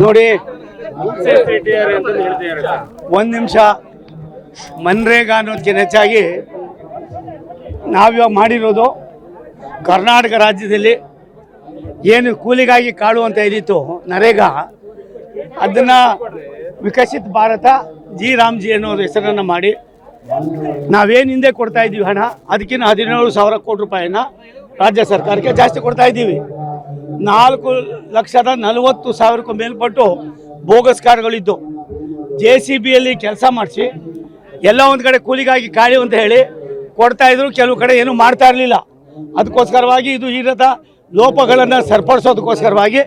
ನೋಡಿ ಒಂದು ನಿಮಿಷ. ಮನ್ರೇಗಾ ಅನ್ನೋದಕ್ಕಿಂತ ಹೆಚ್ಚಾಗಿ ನಾವಿವಾಗ ಮಾಡಿರೋದು ಕರ್ನಾಟಕ ರಾಜ್ಯದಲ್ಲಿ ಏನು ಕೂಲಿಗಾಗಿ ಕಾಡು ಅಂತ ಇದ್ದಿತ್ತು ನರೇಗಾ ಅದನ್ನು ವಿಕಸಿತ ಭಾರತ ಜಿ ರಾಮ್ಜಿ ಅನ್ನೋ ಹೆಸರನ್ನು ಮಾಡಿ ನಾವೇನು ಹಿಂದೆ ಕೊಡ್ತಾ ಇದ್ದೀವಿ ಹಣ ಅದಕ್ಕಿಂತ ಹದಿನೇಳು ಸಾವಿರ ಕೋಟಿ ರೂಪಾಯಿನ ರಾಜ್ಯ ಸರ್ಕಾರಕ್ಕೆ ಜಾಸ್ತಿ ಕೊಡ್ತಾ ಇದ್ದೀವಿ. ನಾಲ್ಕು ಲಕ್ಷದ ನಲವತ್ತು ಸಾವಿರಕ್ಕೂ ಮೇಲ್ಪಟ್ಟು ಬೋಗಸ್ ಕಾರ್ಗಳಿದ್ದು ಜೆ ಸಿ ಬಿಯಲ್ಲಿ ಕೆಲಸ ಮಾಡಿಸಿ, ಎಲ್ಲ ಒಂದು ಕಡೆ ಕೂಲಿಗಾಗಿ ಕಾಳಿ ಅಂತ ಹೇಳಿ ಕೊಡ್ತಾ ಇದ್ರು, ಕೆಲವು ಕಡೆ ಏನು ಮಾಡ್ತಾ ಇರಲಿಲ್ಲ. ಅದಕ್ಕೋಸ್ಕರವಾಗಿ ಇದು ಇರದ ಲೋಪಗಳನ್ನು ಸರಿಪಡಿಸೋದಕ್ಕೋಸ್ಕರವಾಗಿ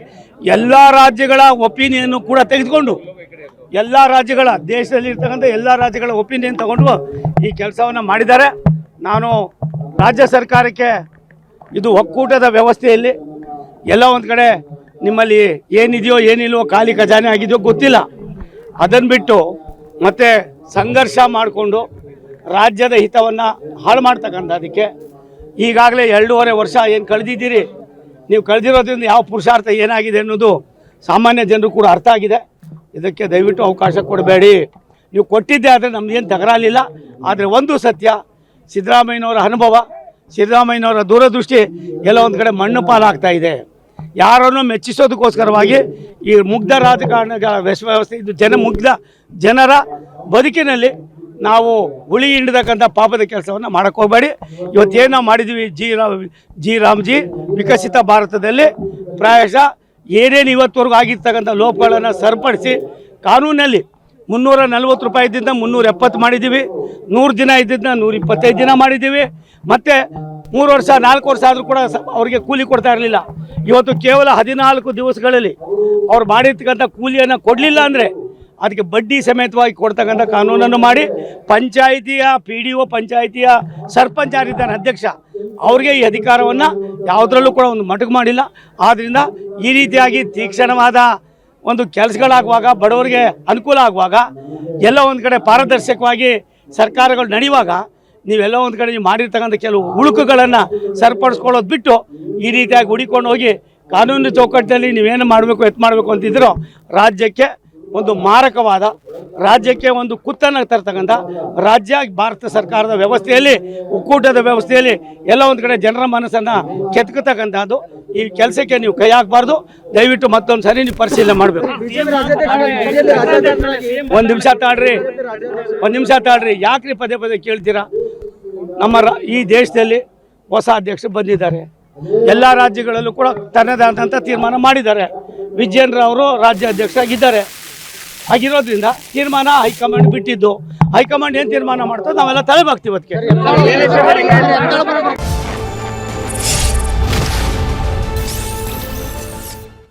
ಎಲ್ಲ ರಾಜ್ಯಗಳ ಒಪಿನಿಯನ್ನು ಕೂಡ ತೆಗೆದುಕೊಂಡು, ಎಲ್ಲ ರಾಜ್ಯಗಳ ದೇಶದಲ್ಲಿ ಇರ್ತಕ್ಕಂಥ ಎಲ್ಲ ರಾಜ್ಯಗಳ ಒಪಿನಿಯನ್ ತಗೊಂಡು ಈ ಕೆಲಸವನ್ನು ಮಾಡಿದ್ದಾರೆ. ನಾನು ರಾಜ್ಯ ಸರ್ಕಾರಕ್ಕೆ ಇದು ಒಕ್ಕೂಟದ ವ್ಯವಸ್ಥೆಯಲ್ಲಿ ಎಲ್ಲ ಒಂದು ಕಡೆ ನಿಮ್ಮಲ್ಲಿ ಏನಿದೆಯೋ ಏನಿಲ್ವೋ ಖಾಲಿ ಖಜಾನೆ ಆಗಿದೆಯೋ ಗೊತ್ತಿಲ್ಲ. ಅದನ್ನು ಬಿಟ್ಟು ಮತ್ತೆ ಸಂಘರ್ಷ ಮಾಡಿಕೊಂಡು ರಾಜ್ಯದ ಹಿತವನ್ನು ಹಾಳು ಮಾಡ್ತಕ್ಕಂಥದ್ದಕ್ಕೆ ಈಗಾಗಲೇ ಎರಡೂವರೆ ವರ್ಷ ಏನು ಕಳೆದಿದ್ದೀರಿ? ನೀವು ಕಳೆದಿರೋದ್ರಿಂದ ಯಾವ ಪುರುಷಾರ್ಥ ಏನಾಗಿದೆ ಅನ್ನೋದು ಸಾಮಾನ್ಯ ಜನರು ಕೂಡ ಅರ್ಥ ಆಗಿದೆ. ಇದಕ್ಕೆ ದಯವಿಟ್ಟು ಅವಕಾಶ ಕೊಡಬೇಡಿ. ನೀವು ಕೊಟ್ಟಿದ್ದೆ ಆದರೆ ನಮ್ದೇನು ತಗರಾಲಿಲ್ಲ. ಆದರೆ ಒಂದು ಸತ್ಯ, ಸಿದ್ದರಾಮಯ್ಯನವರ ಅನುಭವ ಸಿದ್ದರಾಮಯ್ಯನವರ ದೂರದೃಷ್ಟಿ ಕೆಲವೊಂದು ಕಡೆ ಮಣ್ಣು ಪಾಲಾಗ್ತಾ ಇದೆ. ಯಾರನ್ನು ಮೆಚ್ಚಿಸೋದಕ್ಕೋಸ್ಕರವಾಗಿ ಈ ಮುಗ್ಧ ರಾಜಕಾರಣಗಳ ವಿಶ್ವ ವ್ಯವಸ್ಥೆ ಇದು ಜನ ಮುಗ್ಧ ಜನರ ಬದುಕಿನಲ್ಲಿ ನಾವು ಹುಳಿ ಹಿಂಡತಕ್ಕಂಥ ಪಾಪದ ಕೆಲಸವನ್ನು ಮಾಡಕ್ಕೆ ಹೋಗಬೇಡಿ. ಇವತ್ತೇನು ನಾವು ಮಾಡಿದ್ದೀವಿ ಜಿ ರಾಮ್ ಜಿ ರಾಮ್ಜಿ, ವಿಕಸಿತ ಭಾರತದಲ್ಲಿ ಪ್ರಾಯಶಃ ಏನೇನು ಇವತ್ತವರೆಗೂ ಆಗಿರ್ತಕ್ಕಂಥ ಲೋಪಗಳನ್ನು ಸರಿಪಡಿಸಿ ಕಾನೂನಲ್ಲಿ ಮುನ್ನೂರ ನಲ್ವತ್ತು ರೂಪಾಯಿ ಇದ್ದಿದ್ದ ಮುನ್ನೂರ ಎಪ್ಪತ್ತು ಮಾಡಿದ್ದೀವಿ. ನೂರು ದಿನ ಇದ್ದಿದ್ದ ನೂರ ಇಪ್ಪತ್ತೈದು ದಿನ ಮಾಡಿದ್ದೀವಿ. ಮತ್ತು ಮೂರು ವರ್ಷ, ನಾಲ್ಕು ವರ್ಷ ಆದರೂ ಕೂಡ ಅವರಿಗೆ ಕೂಲಿ ಕೊಡ್ತಾ ಇರಲಿಲ್ಲ. ಇವತ್ತು ಕೇವಲ ಹದಿನಾಲ್ಕು ದಿವಸಗಳಲ್ಲಿ ಅವ್ರು ಮಾಡಿರ್ತಕ್ಕಂಥ ಕೂಲಿಯನ್ನು ಕೊಡಲಿಲ್ಲ ಅಂದರೆ ಅದಕ್ಕೆ ಬಡ್ಡಿ ಸಮೇತವಾಗಿ ಕೊಡ್ತಕ್ಕಂಥ ಕಾನೂನನ್ನು ಮಾಡಿ ಪಂಚಾಯಿತಿಯ ಪಿ ಡಿ ಒ ಪಂಚಾಯಿತಿಯ ಸರ್ಪಂಚ್ ಯಾರಿದ್ದಾನೆ ಅಧ್ಯಕ್ಷ, ಅವ್ರಿಗೆ ಈ ಅಧಿಕಾರವನ್ನು ಯಾವುದರಲ್ಲೂ ಕೂಡ ಒಂದು ಮಟಕು ಮಾಡಿಲ್ಲ. ಆದ್ದರಿಂದ ಈ ರೀತಿಯಾಗಿ ತೀಕ್ಷ್ಣವಾದ ಒಂದು ಕೆಲಸಗಳಾಗುವಾಗ, ಬಡವರಿಗೆ ಅನುಕೂಲ ಆಗುವಾಗ, ಎಲ್ಲ ಒಂದು ಕಡೆ ಪಾರದರ್ಶಕವಾಗಿ ಸರ್ಕಾರಗಳು ನಡೆಯುವಾಗ ನೀವೆಲ್ಲ ಒಂದು ಕಡೆ ನೀವು ಮಾಡಿರ್ತಕ್ಕಂಥ ಕೆಲವು ಉಳುಕುಗಳನ್ನು ಸರಿಪಡಿಸ್ಕೊಳ್ಳೋದು ಬಿಟ್ಟು ಈ ರೀತಿಯಾಗಿ ಹುಡಿಕೊಂಡು ಹೋಗಿ ಕಾನೂನು ಚೌಕಟ್ಟಿನಲ್ಲಿ ನೀವೇನು ಮಾಡಬೇಕು ಎತ್ತು ಮಾಡಬೇಕು ಅಂತಿದ್ರೋ, ರಾಜ್ಯಕ್ಕೆ ಒಂದು ಮಾರಕವಾದ, ರಾಜ್ಯಕ್ಕೆ ಒಂದು ಕುತ್ತನ್ನು ತರ್ತಕ್ಕಂಥ, ರಾಜ್ಯ, ಭಾರತ ಸರ್ಕಾರದ ವ್ಯವಸ್ಥೆಯಲ್ಲಿ, ಒಕ್ಕೂಟದ ವ್ಯವಸ್ಥೆಯಲ್ಲಿ ಎಲ್ಲ ಒಂದು ಕಡೆ ಜನರ ಮನಸ್ಸನ್ನು ಕೆತ್ಕತಕ್ಕಂಥದ್ದು. ಈ ಕೆಲಸಕ್ಕೆ ನೀವು ಕೈ ಹಾಕಬಾರ್ದು. ದಯವಿಟ್ಟು ಮತ್ತೊಂದು ಸರಿ ನೀವು ಪರಿಶೀಲನೆ ಮಾಡಬೇಕು. ಒಂದು ನಿಮಿಷ ತಾಳ್ರಿ. ಒಂದು ನಿಮಿಷ ತಾಳ್ರಿ. ಯಾಕ್ರಿ ಪದೇ ಪದೇ ಕೇಳ್ತೀರಾ? ನಮ್ಮ ಈ ದೇಶದಲ್ಲಿ ಹೊಸ ಅಧ್ಯಕ್ಷರು ಬಂದಿದ್ದಾರೆ. ಎಲ್ಲ ರಾಜ್ಯಗಳಲ್ಲೂ ಕೂಡ ತನ್ನದೇ ಆದಂಥ ತೀರ್ಮಾನ ಮಾಡಿದ್ದಾರೆ. ವಿಜಯೇಂದ್ರ ಅವರು ರಾಜ್ಯ ಅಧ್ಯಕ್ಷರಾಗಿದ್ದಾರೆ ಆಗಿರೋದ್ರಿಂದ ತೀರ್ಮಾನ ಹೈಕಮಾಂಡ್ ಬಿಟ್ಟಿದ್ದು. ಹೈಕಮಾಂಡ್ ಏನು ತೀರ್ಮಾನ ಮಾಡ್ತೋ ನಾವೆಲ್ಲ ತಲೆಬಾಗ್ತೀವಿ ಅದಕ್ಕೆ.